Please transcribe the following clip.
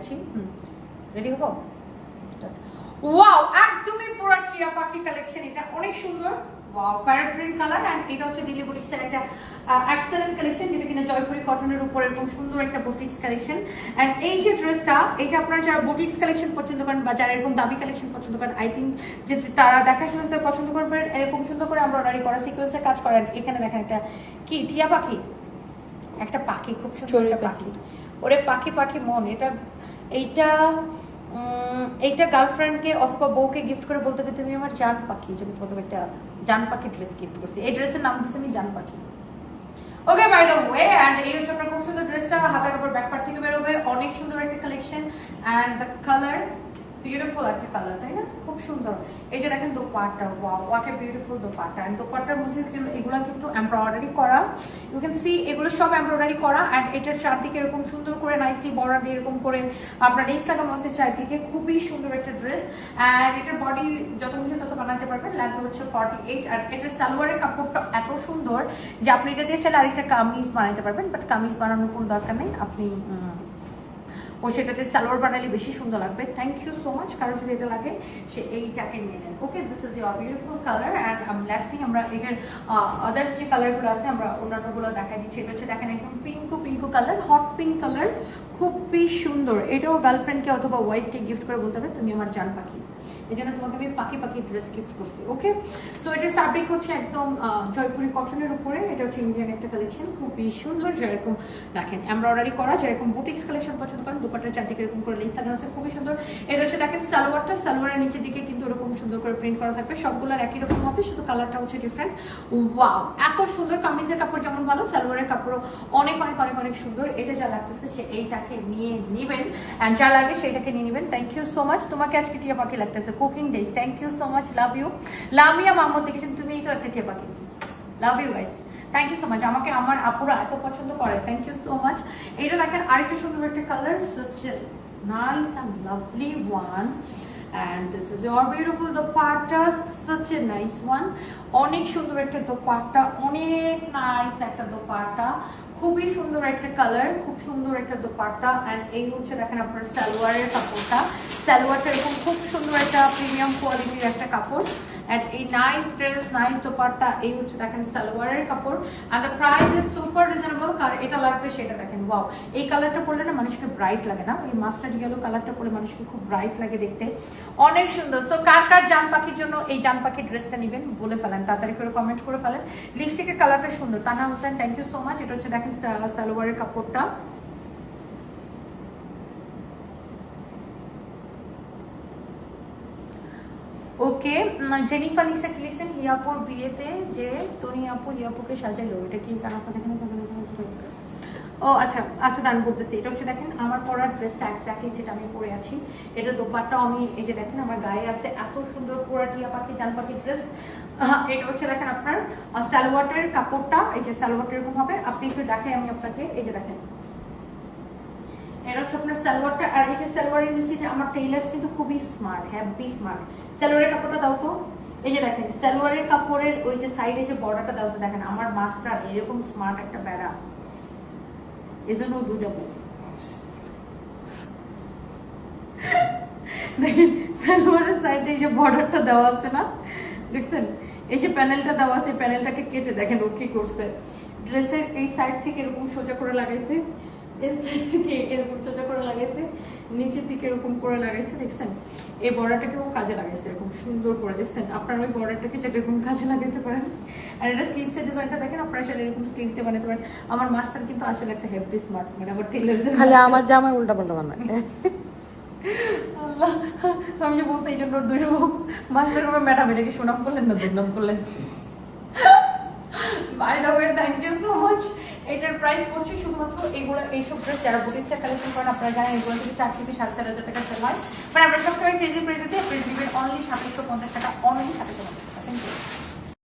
দেখাচ্ছি রেডি হব? ওয়াও একদমই পুরো টিয়া পাখি কালেকশন এটা অনেক সুন্দর। Wow parrot green colour and এটা হচ্ছে দিল্লি বুটিক্সের একটা এক্সেলেন্ট কালেকশন যেটা কিনা জয়পুরি কটনের উপর এরকম সুন্দর একটা বুটিক্স কালেকশন এন্ড এই যে ড্রেসটা এটা আপনারা যারা বুটিক্স কালেকশন পছন্দ করেন বা যারা এরকম দামি কালেকশন পছন্দ করেন আই থিঙ্ক যে তারা দেখার সাথে পছন্দ করবেন এরকম সুন্দর করে আমরা অর্ডারি করা সিকোয়েন্সের কাজ করেন। এখানে দেখেন একটা কি? টিয়া পাখি? একটা পাখি খুব সুন্দর পাখি। ওরে পাখি পাখি মন, এটা, এইটা এইটা গার্লফ্রেন্ডকে অথবা বউকে গিফট করে বলতে হবে, তুমি আমার জান পাখি, যদি প্রথম একটা জান পাখি ড্রেস গিফট করছি। এই ড্রেসের নাম দিচ্ছি আমি জান পাখি। Okay by the way and এই হচ্ছে আপনার খুব সুন্দর ড্রেসটা হাতের উপর ব্যাপার থেকে বেরোবে অনেক সুন্দর একটা collection and the colour beautiful একটা কালার তাই না? খুব সুন্দর। এই যে দেখেন dupatta wow what a beautiful dupatta. And দোপাট্টার মধ্যে কিন্তু এগুলো কিন্তু এমব্রয়ডারি করা। ইউ ক্যান সি এগুলো সব এমব্রয়ডারি করা অ্যান্ড এটার চারদিকে এরকম সুন্দর করে নাইসলি বর্ডার দিয়ে এরকম করে আপনার লাগানো আছে চারদিকে। খুবই সুন্দর একটা ড্রেস অ্যান্ড এটার বডি যত খুশি তত বানাতে পারবেন লেন্থ হচ্ছে ফর্টি এইট আর এটার সালোয়ারের কাপড়টা এত সুন্দর যে আপনি এটা দিয়ে চাইলে আরেকটা কামিজ বানাতে পারবেন। বাট কামিজ বানানোর কোনো দরকার নেই। আপনি ও সেটাতে সালোয়ার বানালে বেশি সুন্দর লাগবে। থ্যাংক ইউ সো মাচ কারও যদি এটা লাগে, সে এইটাকে নিয়ে নেন। Okay this is your beautiful colour and last thing আমরা এটার আদার্স যে কালারগুলো আছে, আমরা অন্যান্যগুলো দেখা দিচ্ছি। এটা হচ্ছে দেখেন একদম পিঙ্কু পিঙ্কু কালার হট পিঙ্ক কালার খুবই সুন্দর। এটাও গার্লফ্রেন্ডকে অথবা ওয়াইফকে গিফট করে বলতে হবে, তুমি আমার জান পাখি। এই তোমাকে আমি পাখি পাখি ড্রেস গিফট করছি ওকে সো এটার ফ্যাব্রিক হচ্ছে একদম জয়পুরি কটনের উপরে, এটা হচ্ছে ইন্ডিয়ান একটা কালেকশন খুবই সুন্দর, যেরকম দেখেন এমব্রয়ডারি করা, যেরকম বুটিক্স কালেকশন পছন্দ করেন দুপাটার চারদিকে এরকম করে লেস লাগানো হচ্ছে, খুবই সুন্দর। এটা হচ্ছে দেখেন সালোয়ারটা, সালোয়ারের নিচের দিকে কিন্তু এরকম সুন্দর করে প্রিন্ট করা থাকবে সবগুলোর একই রকম হবে, শুধু কালারটা হচ্ছে ডিফারেন্ট ওয়াও এত সুন্দর কামিজের কাপড় যেমন ভালো, সালোয়ারের কাপড়ও অনেক অনেক অনেক অনেক সুন্দর। এটা যা লাগতেছে, সে এইটাকে নিয়ে নেবেন অ্যান্ড যা লাগে সেটাকে নিয়ে নেবেন। থ্যাংক ইউ সো মাচ তোমাকে আজকে টিয়া পাখি লাগতেছে cooking days thank you so much love you Lamia Mahmud দেখেছেন? এই তো একটা টিয়া পাখি। Love you guys thank you so much আমাকে আমার আপুরা এত পছন্দ করে। থ্যাংক ইউ সো মাচ এটা দেখেন, আরেকটা সুন্দর একটা colour such nice nice lovely one. And this is your beautiful dupatta such a nice one. অনেক সুন্দর একটা দোপাট্টা অনেক নাইস একটা দোপাট্টা খুবই সুন্দর একটা কালার খুব সুন্দর একটা দোপাট্টা অ্যান্ড এই হচ্ছে দেখেন আপনার সালোয়ারের কাপড়টা। সালোয়ারটা এরকম খুব সুন্দর একটা প্রিমিয়াম কোয়ালিটির একটা কাপড়। অ্যান্ড এই নাইস ড্রেস নাইস দোপাট্টা এই হচ্ছে দেখেন সালোয়ারের কাপড়। And the price is super reasonable কার এটা লাগবে, সেটা দেখেন ওয়াও এই কালারটা পরলে না মানুষকে ব্রাইট লাগে না? এই মাস্টার্ড ইয়েলো কালারটা পরে মানুষকে খুব ব্রাইট লাগে দেখতে। অনেক সুন্দর। সো কার কার জান পাখির জন্য এই জান পাখির ড্রেসটা নেবেন, বলে ফেলেন। তাড়াতাড়ি করে কমেন্ট করে ফেলেন। লিপস্টিকের কালারটা সুন্দর। Tana Hossain thank you so much এটা হচ্ছে দেখেন সালোয়ারের কাপড়টা। ওকে জেনিফার নিসা কি লিখছেন হিয়াপুর বিয়েতে যে তুমি আপু, হিয়াপুকে সাজাইলো এটা কি কারণ আপনার এখানে ও আচ্ছা আচ্ছা দান বলতেছি। এটা হচ্ছে দেখেন, আমার পরার ড্রেসটা এক্স্যাক্টলি যেটা আমি পরে আছি এটা দোপাট্টা আমি, এই যে দেখেন, আমার গায়ে আছে এত সুন্দর পোড়া টিয়া পাখি জান পাখি ড্রেস এটা হচ্ছে দেখেন আপনার সালোয়াটের কাপড়টা, এই যে সালোয়ারটা এরকম হবে। আপনি একটু দেখেন আমি আপনাকে, এই যে দেখেন। এটা হচ্ছে আপনার সালোয়ারটা, আর এই যে সালোয়ারের নিচে যে আমার টেইলার্স কিন্তু খুবই স্মার্ট হ্যাপি স্মার্ট সালোয়ারের কাপড়টা দাও তো। এই যে দেখেন, সালোয়ারের কাপড়ের ওই যে সাইডে যে বর্ডারটা দাও দেখেন, আমার মাস্টার এরকম স্মার্ট একটা বেড়া। এজন্য বউ। দেখেন, সালোয়ারের সাইডে যে বর্ডারটা দেওয়া আছে না, দেখছেন? এই যে প্যানেলটা দেওয়া আছে প্যানেলটাকে কেটে দেখেন ও কি করছে। ড্রেসের এই সাইড থেকে এরকম সোজা করে লাগাইছে। এই সাইড থেকে এরকম সোজা করে লাগাইছে নিচের দিকে এরকম করে লাগাইছে দেখছেন? এই বর্ডারটাকেও কাজে লাগাইছে এরকম সুন্দর করে দেখছেন? আপনারা ওই এরকম কাজে পারেন। আর এটা স্লিভসের ডিজাইনটা দেখেন আপনারা এরকম স্লিভস বানাতে পারেন। আমার মাস্টার কিন্তু আসলে একটা হেভি স্মার্ট মানে আমার খালি আমার জামাই উল্টা পাল্টা বানায়। আল্লাহ আমি যে বলছি এই জন্য দুই মাস্টার ম্যাডাম এটাকে সুনাম করলেন না দুর্নাম করলেন? By the way thank you so much এটার প্রাইস পড়ছে শুধুমাত্র এগুলো এইসব ড্রেস যারা বুটিক্সের কালেকশন করেন, আপনারা জানেন এগুলো থেকে চার থেকে সাড়ে চার হাজার টাকা সেল হয়। বাট আমরা সবসময় কেজি প্রাইসে দিয়ে প্রাইস দিবেন অনলি সাতশো পঞ্চাশ টাকা অনলি সাতশো পঞ্চাশ টাকা থ্যাংক ইউ